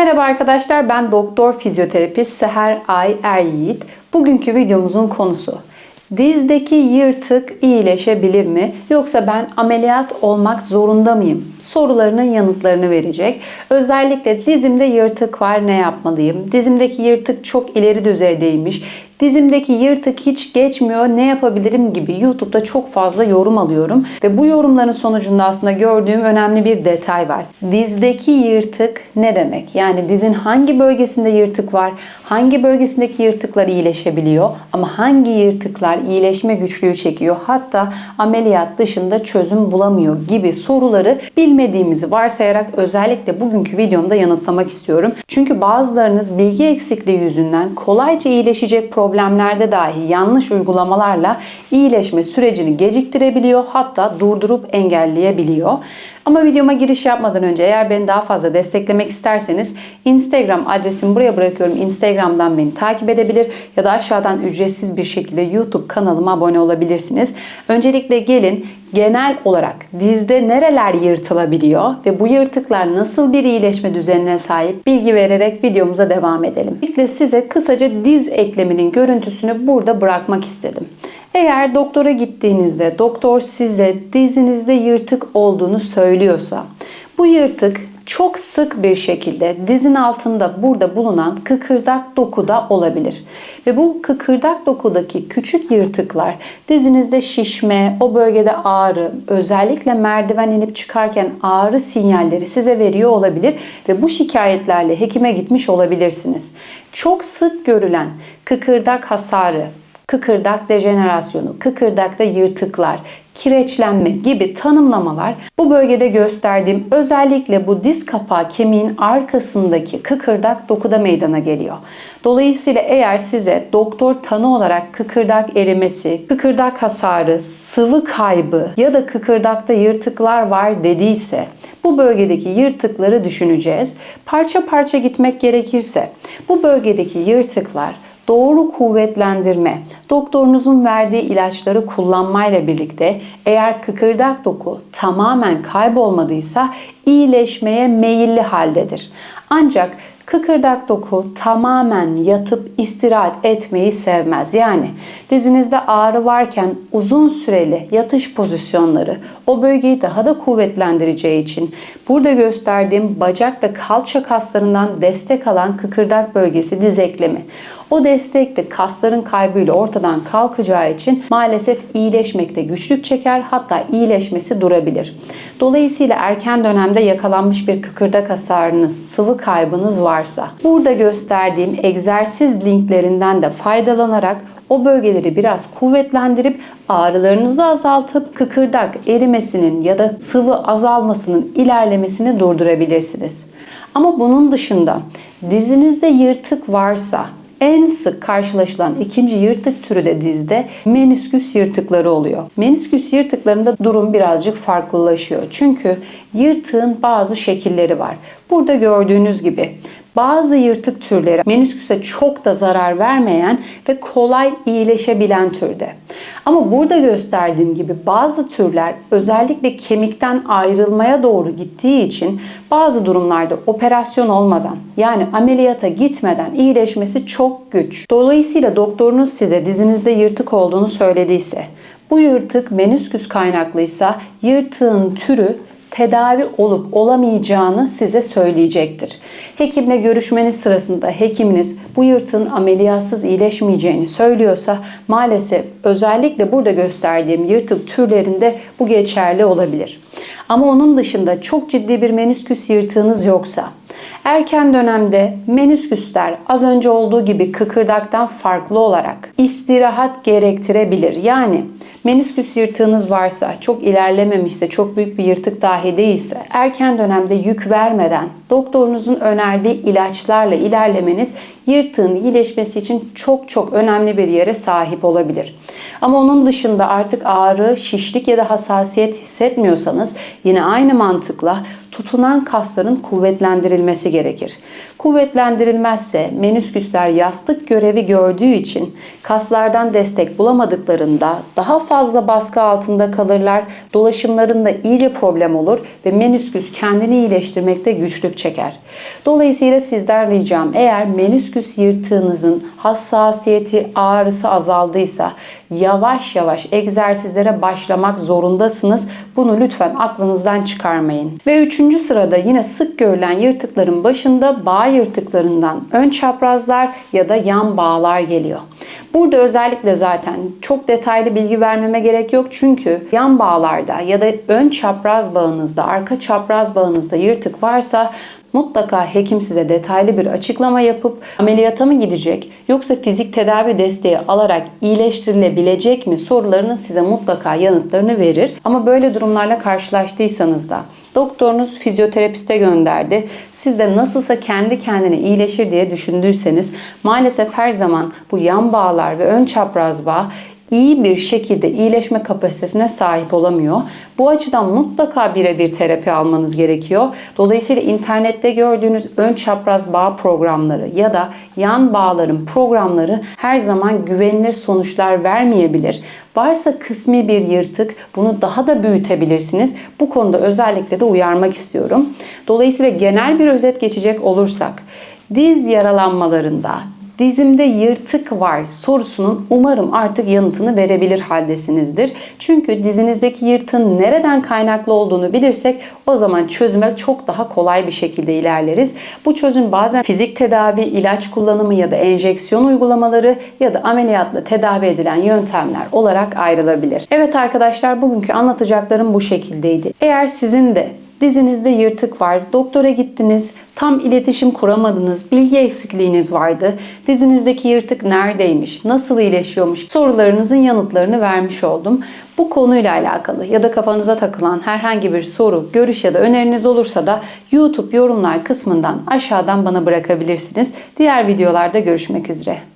Merhaba arkadaşlar ben doktor fizyoterapist Seher Ay Er Yiğit. Bugünkü videomuzun konusu Dizdeki yırtık iyileşebilir mi yoksa ben ameliyat olmak zorunda mıyım? Sorularının yanıtlarını verecek. Özellikle dizimde yırtık var ne yapmalıyım? Dizimdeki yırtık çok ileri düzeydeymiş. Dizimdeki yırtık hiç geçmiyor ne yapabilirim gibi YouTube'da çok fazla yorum alıyorum. Ve bu yorumların sonucunda aslında gördüğüm önemli bir detay var. Dizdeki yırtık ne demek? Yani dizin hangi bölgesinde yırtık var? Hangi bölgesindeki yırtıklar iyileşebiliyor? Ama hangi yırtıklar iyileşme güçlüğü çekiyor? Hatta ameliyat dışında çözüm bulamıyor gibi soruları bilmediğimizi varsayarak özellikle bugünkü videomda yanıtlamak istiyorum. Çünkü bazılarınız bilgi eksikliği yüzünden kolayca iyileşecek problem problemlerde dahi yanlış uygulamalarla iyileşme sürecini geciktirebiliyor hatta durdurup engelleyebiliyor. Ama videoma giriş yapmadan önce eğer beni daha fazla desteklemek isterseniz Instagram adresimi buraya bırakıyorum. Instagram'dan beni takip edebilir ya da aşağıdan ücretsiz bir şekilde YouTube kanalıma abone olabilirsiniz. Öncelikle gelin genel olarak dizde nereler yırtılabiliyor ve bu yırtıklar nasıl bir iyileşme düzenine sahip bilgi vererek videomuza devam edelim. İlk size kısaca diz ekleminin görüntüsünü burada bırakmak istedim. Eğer doktora gittiğinizde doktor size dizinizde yırtık olduğunu söylüyorsa bu yırtık çok sık bir şekilde dizin altında burada bulunan kıkırdak dokuda olabilir. Ve bu kıkırdak dokudaki küçük yırtıklar dizinizde şişme, o bölgede ağrı, özellikle merdiven inip çıkarken ağrı sinyalleri size veriyor olabilir ve bu şikayetlerle hekime gitmiş olabilirsiniz. Çok sık görülen kıkırdak hasarı, kıkırdak dejenerasyonu, kıkırdakta yırtıklar, kireçlenme gibi tanımlamalar bu bölgede gösterdiğim özellikle bu diz kapağı kemiğin arkasındaki kıkırdak dokuda meydana geliyor. Dolayısıyla eğer size doktor tanı olarak kıkırdak erimesi, kıkırdak hasarı, sıvı kaybı ya da kıkırdakta yırtıklar var dediyse bu bölgedeki yırtıkları düşüneceğiz. Parça parça gitmek gerekirse bu bölgedeki yırtıklar doğru kuvvetlendirme, doktorunuzun verdiği ilaçları kullanmayla birlikte eğer kıkırdak doku tamamen kaybolmadıysa iyileşmeye meyilli haldedir. Ancak Kıkırdak doku tamamen yatıp istirahat etmeyi sevmez. Yani dizinizde ağrı varken uzun süreli yatış pozisyonları o bölgeyi daha da kuvvetlendireceği için burada gösterdiğim bacak ve kalça kaslarından destek alan kıkırdak bölgesi diz eklemi. O destek de kasların kaybıyla ortadan kalkacağı için maalesef iyileşmekte güçlük çeker hatta iyileşmesi durabilir. Dolayısıyla erken dönemde yakalanmış bir kıkırdak hasarınız, sıvı kaybınız varsa burada gösterdiğim egzersiz linklerinden de faydalanarak o bölgeleri biraz kuvvetlendirip ağrılarınızı azaltıp kıkırdak erimesinin ya da sıvı azalmasının ilerlemesini durdurabilirsiniz. Ama bunun dışında dizinizde yırtık varsa en sık karşılaşılan ikinci yırtık türü de dizde menisküs yırtıkları oluyor. Menisküs yırtıklarında durum birazcık farklılaşıyor. Çünkü yırtığın bazı şekilleri var. Burada gördüğünüz gibi bazı yırtık türleri menisküse çok da zarar vermeyen ve kolay iyileşebilen türde. Ama burada gösterdiğim gibi bazı türler özellikle kemikten ayrılmaya doğru gittiği için bazı durumlarda operasyon olmadan yani ameliyata gitmeden iyileşmesi çok güç. Dolayısıyla doktorunuz size dizinizde yırtık olduğunu söylediyse bu yırtık menisküs kaynaklıysa yırtığın türü tedavi olup olamayacağını size söyleyecektir. Hekimle görüşmeniz sırasında hekiminiz bu yırtığın ameliyatsız iyileşmeyeceğini söylüyorsa maalesef özellikle burada gösterdiğim yırtık türlerinde bu geçerli olabilir. Ama onun dışında çok ciddi bir menisküs yırtığınız yoksa, erken dönemde menisküsler az önce olduğu gibi kıkırdaktan farklı olarak istirahat gerektirebilir. Yani Menisküs yırtığınız varsa, çok ilerlememişse, çok büyük bir yırtık dahi değilse, erken dönemde yük vermeden doktorunuzun önerdiği ilaçlarla ilerlemeniz yırtığın iyileşmesi için çok çok önemli bir yere sahip olabilir. Ama onun dışında artık ağrı, şişlik ya da hassasiyet hissetmiyorsanız yine aynı mantıkla tutunan kasların kuvvetlendirilmesi gerekir. Kuvvetlendirilmezse menüsküsler yastık görevi gördüğü için kaslardan destek bulamadıklarında daha fazla baskı altında kalırlar. Dolaşımlarında iyice problem olur ve menüsküs kendini iyileştirmekte güçlük çeker. Dolayısıyla sizden ricam eğer menüsküs yırtığınızın hassasiyeti, ağrısı azaldıysa yavaş yavaş egzersizlere başlamak zorundasınız. Bunu lütfen aklınızdan çıkarmayın. Ve üçüncü sırada yine sık görülen yırtıkların başında bağ yırtıklarından ön çaprazlar ya da yan bağlar geliyor. Burada özellikle zaten çok detaylı bilgi vermeme gerek yok çünkü yan bağlarda ya da ön çapraz bağınızda, arka çapraz bağınızda yırtık varsa mutlaka hekim size detaylı bir açıklama yapıp ameliyata mı gidecek yoksa fizik tedavi desteği alarak iyileştirilebilecek mi sorularının size mutlaka yanıtlarını verir. Ama böyle durumlarla karşılaştıysanız da doktorunuz fizyoterapiste gönderdi. Siz de nasılsa kendi kendine iyileşir diye düşündüyseniz maalesef her zaman bu yan bağlar ve ön çapraz bağ iyi bir şekilde iyileşme kapasitesine sahip olamıyor. Bu açıdan mutlaka birebir terapi almanız gerekiyor. Dolayısıyla internette gördüğünüz ön çapraz bağ programları ya da yan bağların programları her zaman güvenilir sonuçlar vermeyebilir. Varsa kısmi bir yırtık bunu daha da büyütebilirsiniz. Bu konuda özellikle de uyarmak istiyorum. Dolayısıyla genel bir özet geçecek olursak diz yaralanmalarında dizimde yırtık var sorusunun umarım artık yanıtını verebilir haldesinizdir. Çünkü dizinizdeki yırtığın nereden kaynaklı olduğunu bilirsek o zaman çözüme çok daha kolay bir şekilde ilerleriz. Bu çözüm bazen fizik tedavi, ilaç kullanımı ya da enjeksiyon uygulamaları ya da ameliyatla tedavi edilen yöntemler olarak ayrılabilir. Evet arkadaşlar bugünkü anlatacaklarım bu şekildeydi. Eğer sizin de Dizinizde yırtık var, doktora gittiniz, tam iletişim kuramadınız, bilgi eksikliğiniz vardı. Dizinizdeki yırtık neredeymiş, nasıl iyileşiyormuş sorularınızın yanıtlarını vermiş oldum. Bu konuyla alakalı ya da kafanıza takılan herhangi bir soru, görüş ya da öneriniz olursa da YouTube yorumlar kısmından aşağıdan bana bırakabilirsiniz. Diğer videolarda görüşmek üzere.